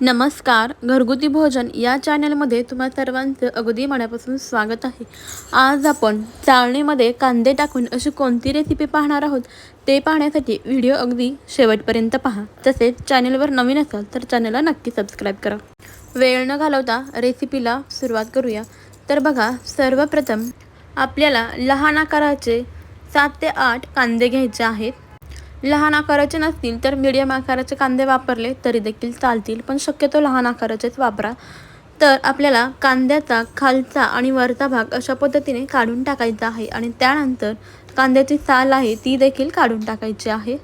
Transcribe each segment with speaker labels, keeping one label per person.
Speaker 1: नमस्कार घरगुती भोजन या चॅनलमध्ये तुम्हा सर्वांचं अगदी मनापासून स्वागत आहे. आज आपण चाळणीमध्ये कांदे टाकून अशी कोणती रेसिपी पाहणार आहोत ते पाहण्यासाठी व्हिडिओ अगदी शेवटपर्यंत पहा. तसेच चॅनलवर नवीन असाल तर चॅनलला नक्की सबस्क्राईब करा. वेळ न घालवता रेसिपीला सुरुवात करूया. तर बघा सर्वप्रथम आपल्याला लहान आकाराचे सात ते आठ कांदे घ्यायचे आहेत. लहान आकाराचे नसतील तर मीडियम आकाराचे कांदे वापरले तरी देखील चालतील पण शक्यतो लहान आकाराचेच वापरा. तर आपल्याला कांद्याचा खालचा आणि वरचा भाग अशा पद्धतीने काढून टाकायचा आहे आणि त्यानंतर कांद्याची साल आहे ती देखील काढून टाकायची आहे.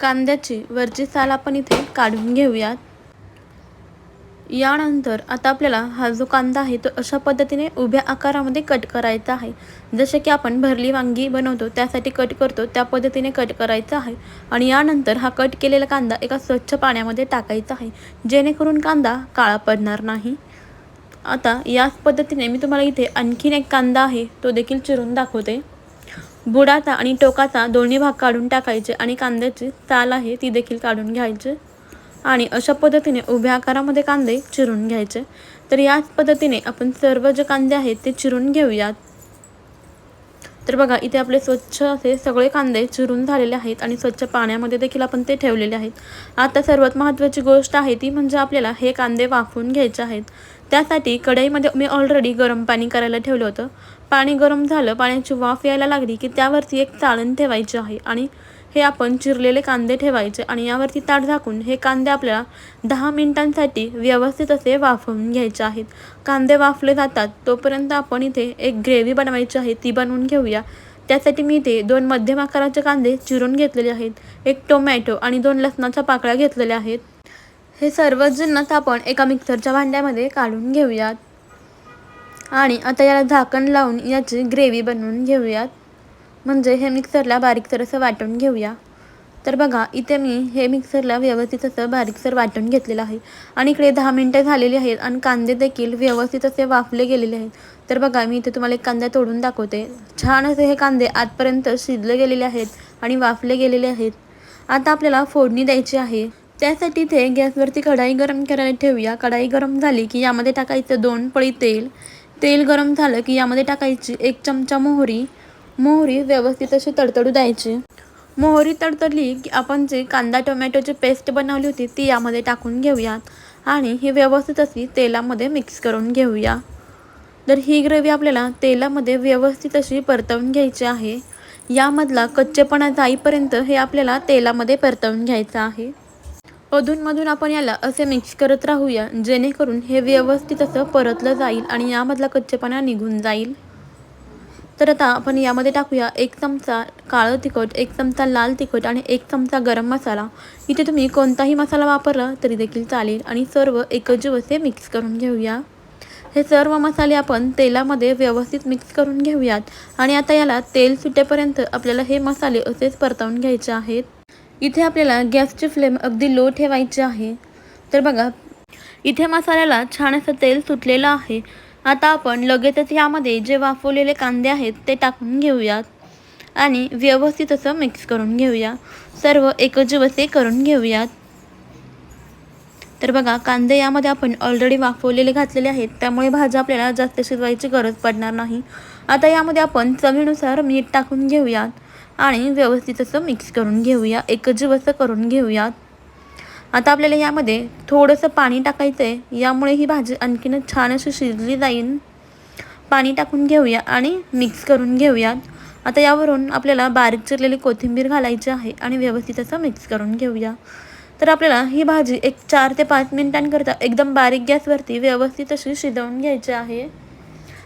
Speaker 1: कांद्याची वरची साल आपण इथे काढून घेऊयात. यानंतर आता आपल्याला हा जो कांदा आहे तो अशा पद्धतीने उभ्या आकारामध्ये कट करायचा आहे. जसे की आपण भरली वांगी बनवतो त्यासाठी कट करतो त्या पद्धतीने कट करायचा आहे. आणि यानंतर हा कट केलेला कांदा एका स्वच्छ पाण्यामध्ये टाकायचा आहे. जेणेकरून कांदा काळा पडणार नाही. आता याच पद्धतीने मी तुम्हाला इथे आणखीन एक कांदा आहे तो देखील चिरून दाखवते. बुडाचा आणि टोकाचा दोन्ही भाग काढून टाकायचे आणि कांद्याची चाल आहे ती देखील काढून घ्यायची. आणि अशा पद्धतीने उभ्या आकारामध्ये कांदे चिरून घ्यायचे. तर याच पद्धतीने आपण सर्व जे कांदे आहेत ते चिरून घेऊयात. तर बघा इथे आपले स्वच्छ असे सगळे कांदे चिरून झालेले आहेत आणि स्वच्छ पाण्यामध्ये देखील आपण ते ठेवलेले आहेत. आता सर्वात महत्त्वाची गोष्ट आहे ती म्हणजे आपल्याला हे कांदे वाफवून घ्यायचे आहेत. त्यासाठी कढईमध्ये मी ऑलरेडी गरम पाणी करायला ठेवलं होतं. पाणी गरम झालं पाण्याची वाफ यायला लागली की त्यावरती एक चाळण ठेवायची आहे आणि हे आपण चिरलेले कांदे ठेवायचे आणि यावरती ताट झाकून हे कांदे आपल्याला दहा मिनिटांसाठी व्यवस्थित असे वाफवून घ्यायचे आहेत. कांदे वाफले जातात तोपर्यंत आपण इथे एक ग्रेव्ही बनवायची आहे ती बनवून घेऊया. त्यासाठी मी इथे दोन मध्यम आकाराचे कांदे चिरून घेतलेले आहेत एक टोमॅटो आणि दोन लसणाच्या पाकळ्या घेतलेल्या आहेत. हे सर्व जिन्नस आपण एका मिक्सरच्या भांड्यामध्ये काढून घेऊयात. आणि आता याला झाकण लावून याची ग्रेव्ही बनवून घेऊयात. म्हणजे हे मिक्सरला बारीकसर असं वाटून घेऊया. तर बघा इथे मी हे मिक्सरला व्यवस्थित असं बारीकसर वाटून घेतलेलं आहे. आणि इकडे दहा मिनटं झालेली आहेत आणि कांदे देखील व्यवस्थित असे वाफले गेलेले आहेत. तर बघा मी इथे तुम्हाला एक कांदा तोडून दाखवते. छान असे हे कांदे आतपर्यंत शिजले गेलेले आहेत आणि वाफले गेलेले आहेत. आता आपल्याला फोडणी द्यायची आहे. त्यासाठी इथे गॅसवरती कढाई गरम करायला ठेवूया. कढाई गरम झाली की यामध्ये टाकायचं दोन पळी तेल. तेल गरम झालं की यामध्ये टाकायची एक चमचा मोहरी. मोहरी व्यवस्थित अशी तडतडू द्यायची. मोहरी तडतडली की आपण जी कांदा टोमॅटोची पेस्ट बनवली होती ती यामध्ये टाकून घेऊयात आणि ही व्यवस्थित अशी तेलामध्ये मिक्स करून घेऊया. तर ही ग्रेव्ही आपल्याला तेलामध्ये व्यवस्थित अशी परतवून घ्यायची आहे. यामधला कच्चेपणा जाईपर्यंत हे आपल्याला तेलामध्ये परतवून घ्यायचं आहे. अधूनमधून आपण याला असे मिक्स करत राहूया जेणेकरून हे व्यवस्थित असं परतलं जाईल आणि यामधला कच्चेपणा निघून जाईल. तर आता आपण यामध्ये टाकूया एक चमचा काळं तिखट एक चमचा लाल तिखट आणि एक चमचा गरम मसाला. इथे तुम्ही कोणताही मसाला वापरला तरी देखील चालेल आणि सर्व एकजीव असे मिक्स करून घेऊया. हे सर्व मसाले आपण तेलामध्ये व्यवस्थित मिक्स करून घेऊयात आणि आता याला तेल सुटेपर्यंत आपल्याला हे मसाले असेच परतवून घ्यायचे आहेत. इथे आपल्याला गॅसची फ्लेम अगदी लो ठेवायची आहे. तर बघा इथे मसाल्याला छान असं तेल सुटलेलं आहे. आता आपण लगेचच यामध्ये जे वाफवलेले कांदे आहेत ते टाकून घेऊयात. आणि व्यवस्थित असं मिक्स करून घेऊया. सर्व एकजीव असे करून घेऊयात. तर बघा कांदे यामध्ये आपण ऑलरेडी वाफवलेले घातलेले आहेत. त्यामुळे भाज्या आपल्याला जास्त शिजवायची गरज पडणार नाही. आता यामध्ये आपण चवीनुसार मीठ टाकून घेऊयात. आणि व्यवस्थित असं मिक्स करून घेऊया. एकजीव असं करून घेऊयात. आता आपल्याला यामध्ये थोडंसं पाणी टाकायचं आहे यामुळे ही भाजी आणखीनच छान अशी शिजली जाईल पाणी टाकून घेऊया आणि मिक्स करून घेऊयात. आता यावरून आपल्याला बारीक चिरलेली कोथिंबीर घालायची आहे आणि व्यवस्थित असं मिक्स करून घेऊया. तर आपल्याला ही भाजी एक चार ते पाच मिनिटांकरता एकदम बारीक गॅसवरती व्यवस्थित अशी शिजवून घ्यायची आहे.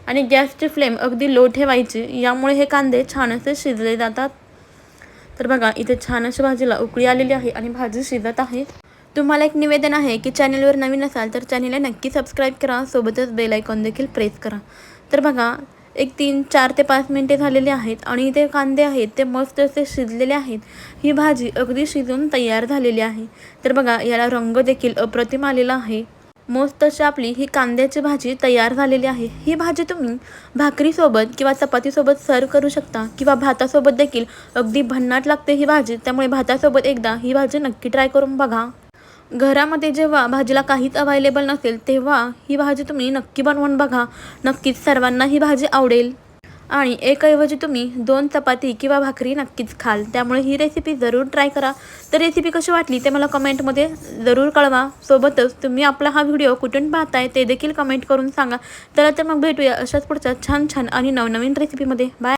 Speaker 1: आणि गॅसची फ्लेम अगदी लो ठेवायची यामुळे हे कांदे छान असे शिजले जातात. तर बघा इथे छान अशी भाजीला उकळी आलेली आहे आणि भाजी शिजत आहे. तुम्हाला एक निवेदन आहे की चॅनलवर नवीन असाल तर चॅनलला नक्की सबस्क्राईब करा सोबतच बेल आयकॉन देखील प्रेस करा. तर बघा एक तीन चार ते पाच मिनटे झालेले आहेत आणि इथे कांदे आहेत ते मस्त असे शिजलेले आहेत. ही भाजी अगदी शिजून तयार झालेली आहे. तर बघा याला रंग देखील अप्रतिम आलेला आहे. मस्त अशी आपली ही कांद्याची भाजी तयार झालेली आहे. ही भाजी तुम्ही भाकरीसोबत किंवा चपातीसोबत सर्व करू शकता किंवा भातासोबत देखील. अगदी भन्नाट लागते ही भाजी त्यामुळे भातासोबत एकदा ही भाजी नक्की ट्राय करून बघा. घरामध्ये जेव्हा भाजीला काहीच अवेलेबल नसेल तेव्हा ही भाजी तुम्ही नक्की बनवून बघा. नक्कीच सर्वांना ही भाजी आवडेल. आणि एकऐवजी तुम्ही दोन चपाती किंवा भाकरी नक्कीच खाल. त्यामुळे ही रेसिपी जरूर ट्राय करा. तर रेसिपी कशी वाटली ते मला कमेंटमध्ये जरूर कळवा. सोबतच तुम्ही आपला हा व्हिडिओ कुठून पाहताय ते देखील कमेंट करून सांगा. चला तर मग भेटूया अशाच पुढच्या छान छान आणि नवनवीन रेसिपीमध्ये बाय